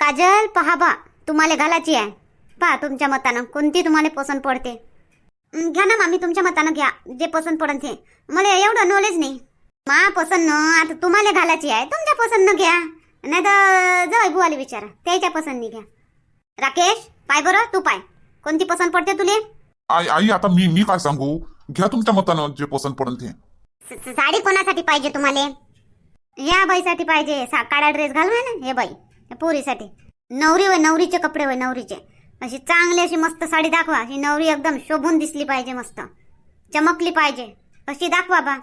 काजल पहा बा तुम्हाला घालायची आहे. पहा तुमच्या मतानं कोणती तुम्हाला पसंत पडते. घ्या ना मामी तुमच्या मतानं घ्या जे पसंत पडन ते. मला एवढं नॉलेज नाही. मा पसंत न आता तुम्हाला घालायची आहे तुमच्या पसंत न घ्या. नाही तर जाऊ बुवाले विचारा त्याच्या पसंतनी घ्या. राकेश पाय बरं तू पाय. कोणती पसंत पडते तुले? आई आई आता मी मी काय सांगू? घ्या तुमच्या मतानं जे पसंत पडन ते. साडी कोणासाठी पाहिजे तुम्हाला? या बाईसाठी पाहिजे काळा ड्रेस घालू ना हे बाई. पोरीसाठी. नवरी व नवरीचे कपडे वय नवरीचे. अशी चांगली अशी मस्त साडी दाखवा. ही नवरी एकदम शोभून दिसली पाहिजे मस्त. चमकली पाहिजे. अशी दाखवा बा.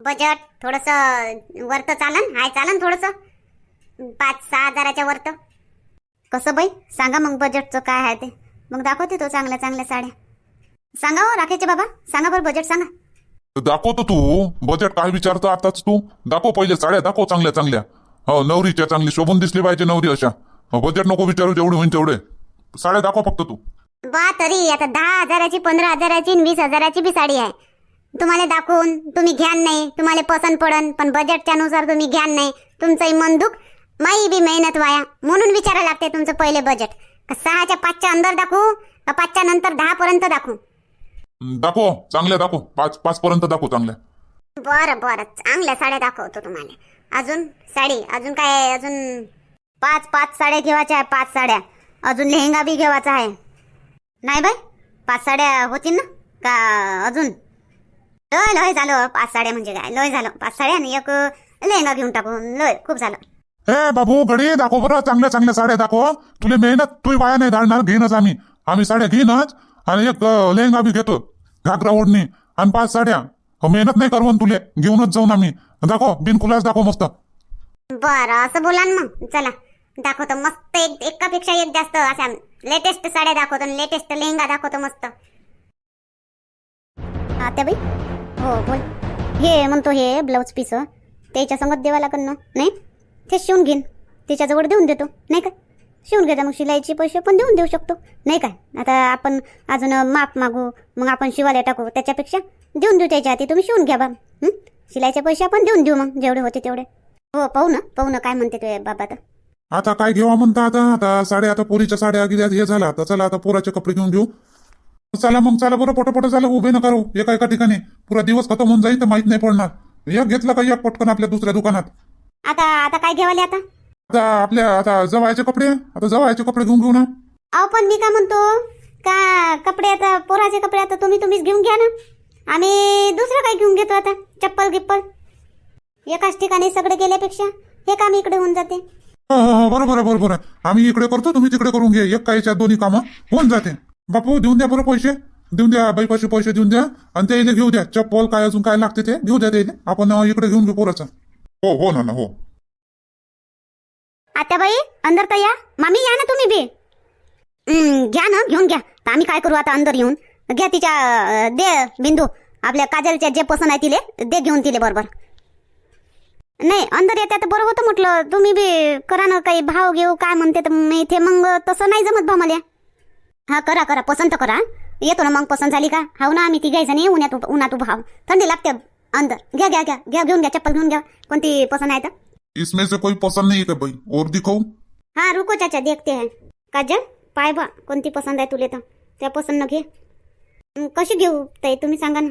बजेट थोडंसं वरत चालन हाय चालन थोडंसं. पाच सहा हजाराच्या वरत. कसं बाई? सांगा मग बजेटचं काय आहे ते. मग दाखवते तो चांगल्या चांगल्या साड्या. सांगा हो राखेचे बाबा. सांगा बरं बजेट सांगा. दाखवतो तू. बजेट काय विचारतो आताच तू? दाखव पहिले साड्या दाखव चांगल्या चांगल्या. हो नवरीच्या चांगली शोभून दिसली पाहिजे नवरी अशा. बजेट नको विचारू जेवढे होईल तेवढे. साड्या दाखव फक्त तू. बा तरी आता दहा हजाराची पंधरा हजाराची आणि वीस हजाराची बी साडी आहे. तुम्हाला दाखवून तुम्ही घ्यान नाही तुम्हाला पसंत पडन पण बजेटच्या नुसार तुम्ही घ्यान नाही. तुमचंही मन दुख माई बी मेहनत वाया. म्हणून विचारायला लागते तुमचं पहिले बजेट सहाच्या पाचच्या अंदर दाखवू का पाचच्या नंतर दहा पर्यंत दाखवू? हं, दाखव चांगल्या दाखव. पाच पाच पर्यंत दाखव चांगल्या. बरं बरं. चांगल्या साड्या दाखवतो तुम्हाला. अजून साडी अजून काय अजून पाच पाच साड्या घेवायच्या आहे पाच साड्या. अजून लेहंगा बी घेवायचा आहे. नाही बाई पाच साड्या होतील ना? का अजून? लय लय झालं पाच साड्या म्हणजे काय? लय झालं पाच साड्या आणि एक लेहंगा घेऊन टाकून लय खूप झालं. ए बाबू घडी दाखव बरं चांगल्या चांगल्या साड्या दाखव. तुला मेहनत तू वाया नाही धाडणार घेणच आम्ही. आम्ही साड्या घेणच आणि एक लेहंगा बी घेतो. घागरा ओढणी आणि पाच साड्या. मेहनत नाही करवून तुले. घेऊनच जाऊन आम्ही. दाखव बिनकुलाच दाखव मस्त. बरं असं बोला ना मग. चला. दाखवतो मस्त एक एकापेक्षा एक जास्त अशा लेटेस्ट साड्या दाखवतो लेटेस्ट लेहंगा दाखवतो मस्त. आता बाई? हो बोल. हे म्हणतो हे ब्लाऊज पीस त्याच्या संगत देवा लागन ना नाही? ते शिवून घेईन. त्याच्याजवळ देऊन देतो नाही का? शिवून घेता मग शिलाईचे पैसे पण देऊन देऊ शकतो नाही काय? आता आपण अजून माप मागू मग आपण शिवायला टाकू त्याच्यापेक्षा? देऊन देऊ त्याच्या हाती तुम्ही शिवून घ्या बा? शिलाईचे पैसे आपण देऊन देऊ मग जेवढे होते तेवढे. हो पाहू ना पाहू ना काय म्हणते तुझे बाबा तर. आता काय घेवा म्हणता आता? आता साड्या आता पोरीच्या साड्या गिऱ्या हे झाला. आता चला आता पोराचे कपडे घेऊन घेऊ. चला मग चला बरं पटपट झालं उभे नका राहू. एका एका ठिकाणी. पुरा दिवस खतम होऊन जाईल तर माहीत नाही पडणार. एक घेतला का एक पटकन आपल्या दुसऱ्या दुकानात? आता आता काय घ्यावाले आता? आता आपल्या आता जवायचे कपडे? आता जवायचे कपडे घेऊन घेऊ ना. अहो पण मी काय म्हणतो? का कपडे आता पोराचे कपडे आता तुम्ही तुम्हीच घेऊन घ्या ना. आम्ही दुसरं काय घेऊन घेतो आता? चप्पल गिप्पल? एकाच ठिकाणी सगळे गेल्यापेक्षा हे काम इकडे होऊन जाते. हो हो हो बरोबर आहे बरोबर आहे. आम्ही इकडे करतो तुम्ही तिकडे करून घ्या. एक काहीच्या दोन्ही कामं होऊन जाते. बापू देऊन द्या बरं पैसे. देऊन द्या बाईपाशी पैसे देऊन द्या. आणि ते इथे घेऊ द्या. चप्पल काय अजून काय लागते ते घेऊ द्या ते इथे. आपण अं, इकडे घेऊन घेऊ पोराचं. हो हो ना ना हो. आता बाई अंदर तर या. मामी या ना तुम्ही बी. हं, घ्या ना घेऊन घ्या. तर आम्ही काय करू आता अंदर येऊन? घ्या तिच्या दे बिंदू. आपल्या काजलच्या जे पसंत आहे तिले दे घेऊन तिले बरोबर. नाही अंदर येत्या तर बरं होतं म्हटलं. तुम्ही बी करा ना काही भाव घेऊ काय म्हणते तर मी इथे. मग तसं नाही जमत बा मला. हा करा करा. पसंत करा. येतो ना मग पसंत झाली का? हाव ना आम्ही तिघायचं जणी उन्हात उभ- उन्हात उभा हाव थंडी लागते. अंदर. घ्या घ्या घ्या घ्या घेऊन घ्या चप्पल घेऊन घ्या. कोणती पसंत आहे तर? इसमें से कोई पसंद नहीं है क्या भाई? और दिखाऊ हाँ रुको चाचा देखते हैं. काजल पाय बा कोणती पसंत आहे तुले तर? त्या पसंत न घे. कशी घेऊ? ताई तुम्ही सांगा ना.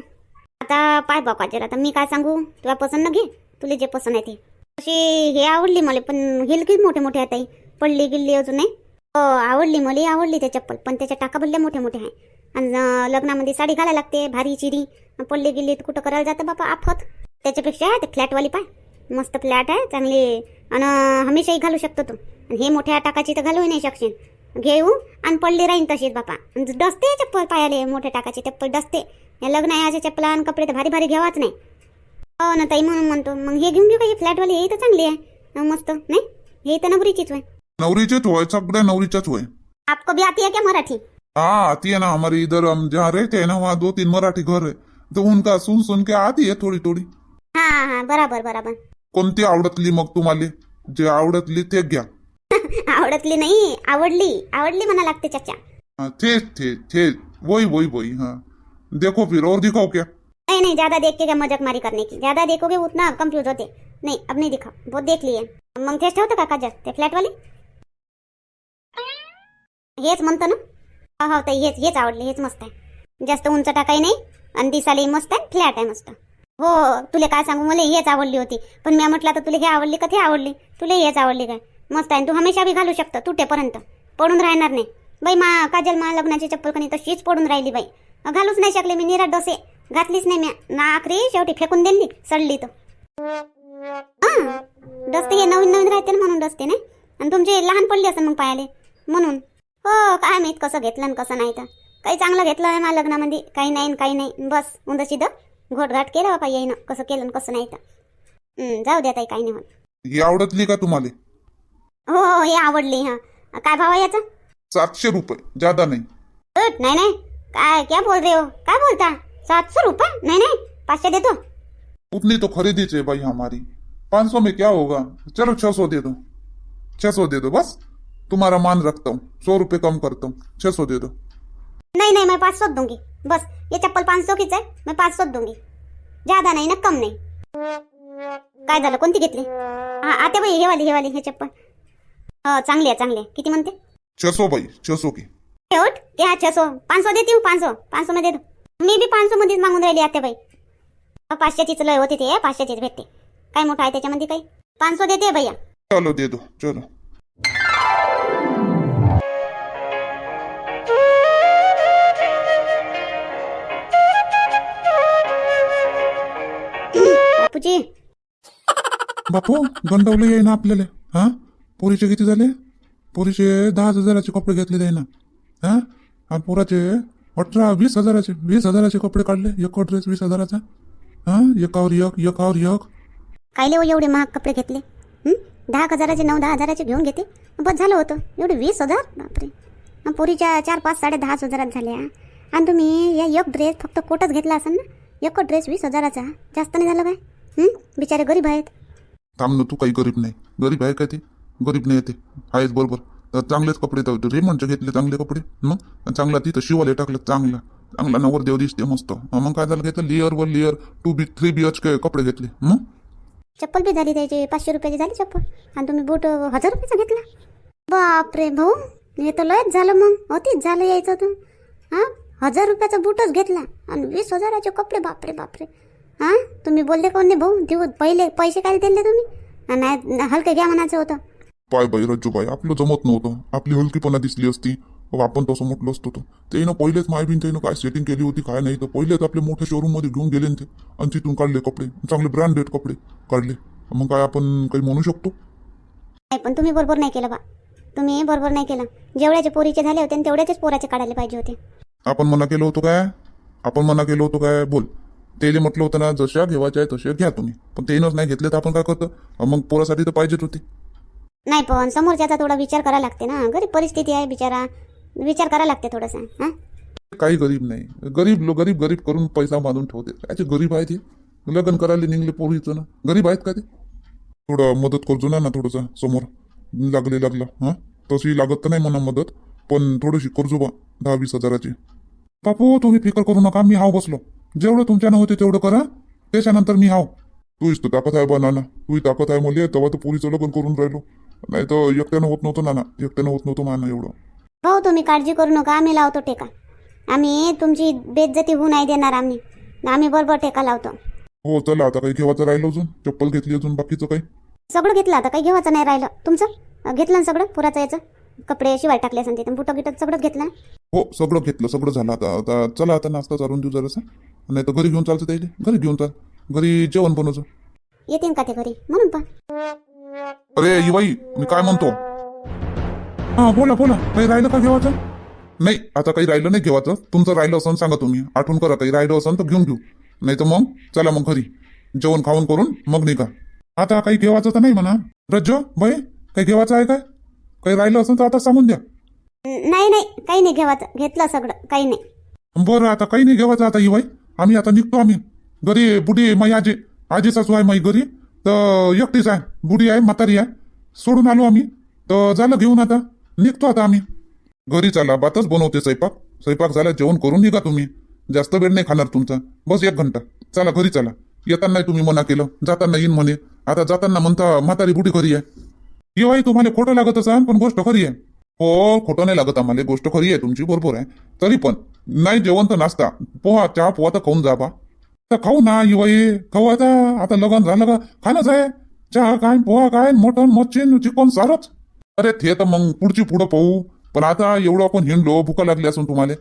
आता पाय बा काजल आता मी काय सांगू? तुला पसंत न घे. तुला जे पसंत आहे ते. अशी हे आवडली मला पण हिल किती मोठे मोठे आहे ताई. पडली गिल्ली अजून नाही. आवडली मला आवडली त्या चप्पल पण त्याच्या टाका भरल्या मोठे मोठे आहे आणि लग्नामध्ये साडी घालायला लागते भारी चिरी. पडली गिल्ली तर कुठं करायला जातं बापा आफत. त्याच्यापेक्षा ते फ्लॅटवाली पाय. मस्त फ्लॅट आहे चांगली. आणि हमेशाही घालू शकतो तू. आणि हे मोठ्या टाकाची तर घालूही नाही शकशील. घेऊ आणि पडली राहीन तशीच बापा. डसते चप्पल पायाले मोठ्या टाकाची चप्पल डसते. या लग्न आहे चप्पल आणि कपडे तर भारी भारी घ्यावाच नाही. हो ना ताई म्हणून म्हणतो. मग हे घेऊन घेऊ का? ही फ्लॅटवाली हे तर चांगली आहे. मस्त नाही? हे तर नवरीचीच होय. नवरीचेच होय सगळ्या नवरीच्याच होय. आपको भी आती है क्या मराठी? हाँ आती है ना हमारे इधर हम जहाँ रहते हैं ना वहाँ दो तीन मराठी घर है. तो उनका सुन सुन के आती है थोडी थोडी. हा हा बराबर बराबर. कोणती आवडतली मग तुम्हाला? जे आवडतली ते घ्या. आवडतली नाही आवडली आवडली म्हणा लागते चाचा. हाँ, थे थे थे वही वही वही हाँ. देखो फिर और दिखाओ क्या? नहीं नहीं ज्यादा देख के क्या मजाक मारी करने की? ज्यादा देखोगे उतना कंफ्यूज होते. नहीं अब नहीं दिखा. बहुत देख लिए. मग तेच ठेवतं का काजल ते फ्लॅट वाली? हेच म्हणतो ना? हो हो ताई हेच हेच आवडले. हेच मस्त आहे. जास्त उंच टाकाही नाही. आणि दिसायलाही मस्त आहे. फ्लॅट आहे मस्त. हो हो. तुला काय सांगू? मला हेच आवडली होती. पण मी म्हटलं तर तुला हे आवडली का ते आवडली? तुला हेच आवडली काय? मस्त आहे. तू हमेशा बी घालू शकतं तुटेपर्यंत. पडून राहणार नाही. बाई मा काजल मा लग्नाची चप्पल कणी तशीच पडून राहिली बाई. घालूच नाही शकले मी निरा डोसे. घातलीच नाही मी. ना आखरी शेवटी फेकून दिली सडली तर. हा डसते हे नवीन नवीन राहते ना म्हणून डसते नाही? आणि तुमचे लहान पडले असं मग पायाले. म्हणून. हो काय माहीत कसं घेतलं आणि कसं नाही तर. काही चांगलं घेतलं आहे मला लग्नामध्ये. काही नाही काही नाही. बस उंदशी द घोटघाट केला बापा येईन. कसं केलं कसं नाही तर. जाऊ द्या ताई काही नाही म्हणून आवडतली का तुम्हाला? हो हो हे आवडली हा. काय भाव आहे याचा? सातशे रुपये ज्यादा नाही. नाही नाही. काय क्या बोल रहे हो? काय बोलता? सातशे रुपये? नहीं नहीं. पाचशे देतो उतनी तो खरीदी चाहिए भाई हमारी. पाँच सौ में क्या होगा? चलो छह सौ दे दो. छह सौ दे दो बस. तुम्हारा मान रखता हूँ. सौ रुपये कम करता हूँ. छह सौ दे दो. नहीं नहीं मैं पाँच सौ दूंगी. बस ये चप्पल पाँच सौ कीच आहे मैं पाच सौ दूंगी. ज्यादा नाही ना कम नाही. काय झालं? कोणती घेतली? हा आते बाई हे वाली हे वाली हे चप्पल. हो चांगली आहे चांगली आहे. किती म्हणते? छह सौ भाई छह सौ की उठ ते हा छह सौ पाच सौ देते हूँ पाच सौ पाच सौ मध्ये दे. दो मी बी पाच सौ मध्येच मागून राहिली आते बाई. पाचशेचीच लय होती ते पाचशेचीच भेटते. काय मोठं आहे त्याच्यामध्ये काही? पाच सौ देते भैया. चलो दे दो चलो. बापूजी. बापू गंडवले येई ना आपल्याला हा? पोरीचे किती झाले? पोरीचे दहा हजाराचे कपडे घेतले ना हा? आणि पोराचे अठरा वीस हजाराचे वीस हजाराचे कपडे काढले. एक ड्रेस वीस हजाराचा. हा? एकावर एक एकावर एक. कायले हो एवढे महाग कपडे घेतले? दहा हजाराचे नऊ दहा हजाराचे घेऊन घेते? बस झालं होतं. एवढे वीस हजार? बापरे. पोरीच्या चार पाच साडे दहाच हजारात झाल्या. आणि तुम्ही या एक ड्रेस फक्त कोटच घेतला असेल ना? एक ड्रेस वीस हजाराचा. जास्त नाही झालं काय? बिचारे गरीब आहेत. थांब ना तू काही गरीब नाही. गरीब आहे का ते? गरीब नाही येते आहेच बरोबर. तर चांगलेच कपडे तर रेमंडचे घेतले चांगले कपडे. मग? चांगला तिथं शिवाले टाकलं चांगला. चांगला नवर देव दिसते मस्त. मग काय झालं? घेतलं लेअर वर layer two B three B H K कपडे घेतले. मग? चप्पल बी झाली त्याची पाचशे रुपयाची झाली चप्पल. आणि तुम्ही बूट हजार रुपयाचा घेतला. बापरे भाऊ हे तर लयच झालं मग. अतिच झालं यायचं तू हां हजार रुपयाचा बूटच घेतला. आणि वीस हजाराचे कपडे बापरे बापरे. हां तुम्ही बोलले कोण नाही भाऊ? देऊ पहिले पैसे काय दिले तुम्ही? आणि नाही हलके घ्या म्हणायचं होतं. पाय बाई रज्जूबाई आपलं जमत नव्हतं. आपली हलकीपणा दिसली असती. आपण तसं म्हटलं असतो तर. त्यानं पहिलेच मायबीन त्यानं काय सेटिंग केली होती काय नाही तर पहिलेच आपले मोठ्या शोरूममध्ये घेऊन गेले न ते. आणि तिथून काढले कपडे. चांगले ब्रँडेड कपडे काढले. मग काय आपण काही म्हणू शकतो? नाही पण तुम्ही बरोबर नाही केलं बा. तुम्ही बरोबर नाही केलं. जेवढ्याचे पोरीचे झाले होते तेवढ्याचेच पोराचे काढायला पाहिजे होते. आपण मना केलं होतं काय? आपण मना केलं होतं काय? बोल. ते जे म्हटलं होतं ना जशा घेवायच्या तशा घ्या तुम्ही. पण तेनच नाही घेतले तर आपण काय करतो? मग पोरासाठी तर पाहिजेच होती. नाही पण समोरच्याचा थोडा विचार करा लागते ना. गरीब परिस्थिती आहे बिचारा. विचार करा लागते थोडंसं हा? काही गरीब नाही. गरीब लोक गरीब गरीब करून पैसा बांधून ठेवते. कायचे गरीब आहे ते? लग्न करायला निघले पोरीचं ना. गरीब आहेत का ते? थोडं मदत करतो ना ना थोडंसं समोर. लागले लागला हां? तशी लागत तर नाही म्हणा मदत पण थोडीशी करजो बा दहा वीस हजाराची. बापू तुम्ही फिकर करू नका मी हाव बसलो. जेवढं तुमच्यानं होते तेवढं करा. त्याच्यानंतर मी हाव. तूच तर ताकद आहे बनाना. तू ताकद आहे मला तेव्हा तर पोरीचं लग्न करून राहिलो. नाही तर एकट्यानं होत नव्हतं नाना. एकट्यानं होत नव्हतं माना एवढं. हो तुम्ही काळजी करू नका. आम्ही लावतो टेका आम्ही तुमची बेइज्जती होऊ नाही देणार आम्ही. आम्ही बरोबर टेका लावतो. हो चला आता काही घेवायचं राहिलं अजून? चप्पल घेतली अजून बाकीचं काही? सगळं घेतलं आता? काही घेवायचं नाही राहिलं. तुमचं? घेतलं ना सगळं? पुराचं याचं? कपडे शिवाय टाकले असेल तिथं बुटं गिटं सगळंच घेतलं ना? हो सगळं घेतलं. सगळं झालं आता. आता चला आता नाश्ता चालून देऊ जरासा. नाही तर घरी घेऊन चालतं त्याला घरी घेऊन चाल. घरी जेवण बनवचं येतील का ते घरी? म्हणून पण. अरे बाई मी काय म्हणतो? हा बोला बोला काही राहिलं का घेवायचं नाही आता काही राहिलं नाही घेवायचं तुमचं राहिलं असं सांगा तुम्ही. आठवण करा काही राहिलं असं तर घेऊन घेऊ. नाही तर मग चला मग घरी. जेवण खाऊन करून मग निघा. आता काही घेवायचं तर नाही म्हणा. रज्जो बाई काही घेवायचं आहे काय? काही राहिलं असं तर आता सांगून द्या. नाही नाही काही नाही घेवायचं घेतलं सगळं काही नाही. बरं आता काही नाही घेवायचं आता बाई. आम्ही आता निघतो आम्ही. घरी बुडी माई आजी. आजी सासू आहे माई घरी. तर एकटीच आहे बुढी आहे म्हातारी आहे. सोडून आलो आम्ही. तर झालं घेऊन आता. निघतो आता आम्ही. घरी चला बातच बनवते स्वयंपाक. स्वयंपाक झाला जेवण करून निघा तुम्ही. जास्त वेळ नाही खाणार तुमचा. बस एक घंटा. चला घरी चला. येताना तुम्ही मना केलं. जाताना येईन म्हणे. आता जाताना म्हणता म्हातारी बुढी घरी आहे. येवाई तुम्हाला खोटं लागत असाल पण गोष्ट खरी आहे. हो खोटं नाही लागत आम्हाला. गोष्ट खरी आहे तुमची बरोबर आहे. तरी पण नाही जेवण तर नाश्ता. पोहा चहा पोहा तर खाऊन जा बा. तर खाऊ ना युवाई खाऊ आता. आता लगन झालं का? खाणंच आहे. चहा काय पोहा काय मटण मच्छी चिकन सारच. अरे ते तर मग पुढची पुढं पाहू. पण आता एवढं आपण हिंडलो भुका लागली असून तुम्हाला.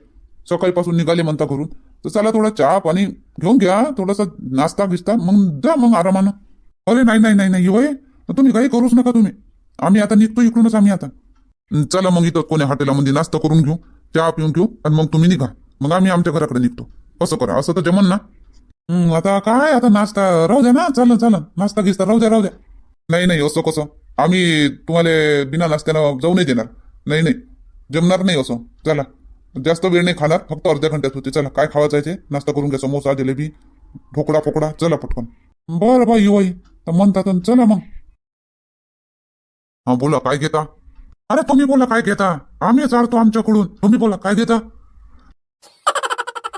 सकाळीपासून निघाले म्हणता घरून. तर चला थोडा चहा पाणी घेऊन घ्या. थोडासा नाश्ता गिस्ता मग जा मग आरामानं. अरे नाही नाही नाही नाही युवाई तुम्ही काही करूच नका तुम्ही. आम्ही आता निघतो इकडूनच आम्ही आता. चला मग इथं कोणी हॉटेलामध्ये नाश्ता करून घेऊ. चहा पिऊन घेऊ. आणि मग तुम्ही निघा. मग आम्ही आमच्या घराकडे निघतो. असं करा. असं तर जमन ना. आता काय आता नाश्ता राहू द्या ना चालन चालन नाश्ता गिस्ता राहू द्या राहू द्या नाही नाही असं कसं? आम्ही तुम्हाला बिना नाश्त्यानं जाऊ नाही देणार. नाही नाही. जमणार नाही असं. चला. जास्त वेळ नाही खाणार फक्त अर्ध्या घंट्यात होते. चला काय खावायचं आहे ते? नाश्ता करून घ्या समोसा जिलेबी ढोकळा फोकडा चला पटकन. बरं बा युवाई तर म्हणतात चला मग. हा बोला काय घेता? अरे तुम्ही बोला काय घेता? आम्ही चालतो आमच्याकडून. तुम्ही बोला काय घेता?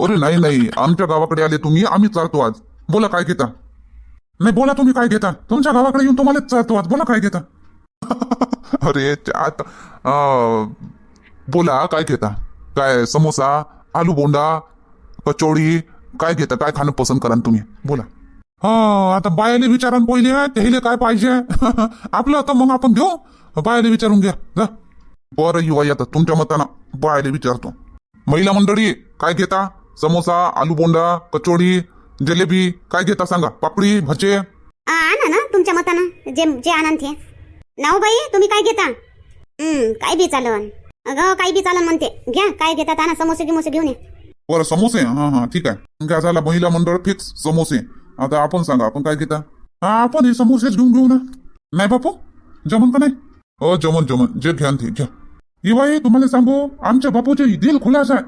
अरे नाही नाही. आमच्या गावाकडे आले तुम्ही आम्ही चालतो आज. बोला काय घेता? नाही बोला तुम्ही काय घेता? तुमच्या गावाकडे येऊन तुम्हालाच चालतो आज. बोला काय घेता? अरे आता बोला काय घेता? काय समोसा आलू बोंडा कचोडी काय घेता? काय खाणं पसंत करा तुम्ही? बोला. हा आता बायाले विचारा पहिले त्याला काय पाहिजे? आपलं तर मग आपण घेऊ? बायाले विचारून घ्या. जा. बरं युवा आता तुमच्या मतानं बायाले विचारतो. महिला मंडळी काय घेता? समोसा आलू बोंडा कचोडी जलेबी काय घेता सांगा? पापडी भजे आ, आणा ना तुमच्या मतानं. जे जे आनंद ते नाव बाई तुम्ही काय घेता? हम्म काय बी चालन. अगं काय बी चालन म्हणते. घ्या काय घेतात आणा समोसे गिमोसे घेऊन ये. बरं समोसे? हा हा ठीक आहे. काय झाला. महिला मंडळ फिक्स समोसे. आता आपण सांगा आपण काय घेता? हा आपण हे समोसेच घेऊन घेऊ ना. नाही बापू? जमन का नाही? हो जमन जमन. जे घ्या न ते घ्या. ही बाई तुम्हाला सांगू आमच्या बापूचे दिल खुलास आहे.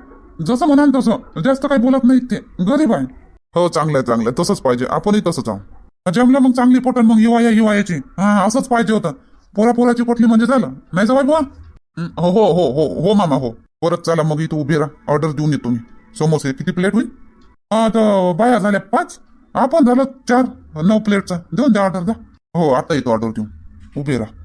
जसं म्हणाल तसं. जास्त काही बोलत नाहीत ते. गरीब आहे. हो चांगलं आहे चांगलं आहे. तसंच पाहिजे. आपणही तसंच आहो जमलं मग चांगली पटन मग युवा या युवा याची हा असंच पाहिजे होतं. पोरा पोराची पटली म्हणजे झालं. नाही जवाय बुवा? हं, हो हो हो हो मामा हो. परत चला मग इथं उभे राहा. ऑर्डर देऊन येतो मी. समोसे. किती प्लेट होईल? हा तर बाया झाल्या पाच. आपण झालं चार. नऊ प्लेटचा देऊन द्या ऑर्डर द्या. हो आता येतो ऑर्डर देऊन. उभे राहा.